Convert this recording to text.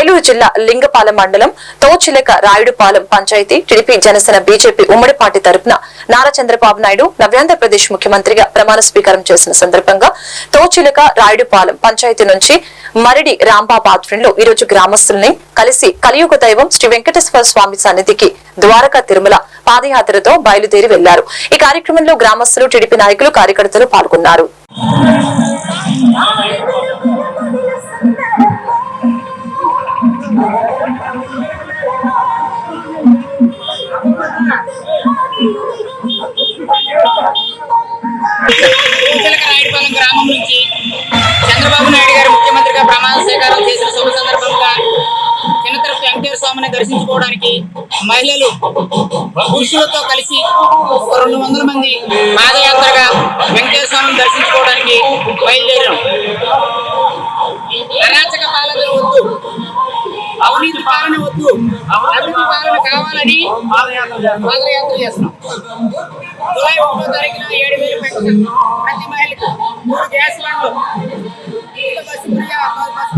ఏలూరు జిల్లా లింగపాలెం మండలం తోచిలక రాయుడుపాలెం పంచాయతీ టీడీపీ జనసేన బీజేపీ ఉమ్మడి పార్టీ తరపున నారా చంద్రబాబు నాయుడు నవ్యాంధ్రప్రదేశ్ ముఖ్యమంత్రిగా ప్రమాణ స్వీకారం చేసిన సందర్భంగా తోచిలక రాయుడుపాలెం పంచాయతీ నుంచి మరిడి రాంబాబు ఆధ్వర్యంలో ఈ రోజు గ్రామస్తుల్ని కలిసి కలియుగ దైవం శ్రీ వెంకటేశ్వర స్వామి సన్నిధికి ద్వారకా తిరుమల పాదయాత్రతో బయలుదేరి వెళ్ళారు. ఈ కార్యక్రమంలో గ్రామస్తులు టీడీపీ నాయకులు కార్యకర్తలు పాల్గొన్నారు. రాయుడుపాలెం గ్రామం నుంచి చంద్రబాబు నాయుడు గారు ముఖ్యమంత్రిగా ప్రమాణ స్వీకారం చేసిన శుభ సందర్భంగా చిన్నతరపు వెంకటేశ్వర స్వామిని దర్శించుకోవడానికి మహిళలు పురుషులతో కలిసి రెండు వందల మంది పాదయాత్రగా వెంకటేశ్వర స్వామిని దర్శించుకోవడానికి బయలుదేరాం అవినీతి పాలన వద్దు. అవినీతి పాలన కావాలని పాదయాత్ర చేస్తాం. జూలై ఒకటో తారీఖున ఏడు వేలు పెన్షన్ ప్రతి మహిళకు మూడు గ్యాస్ బండ్లు. Bus bus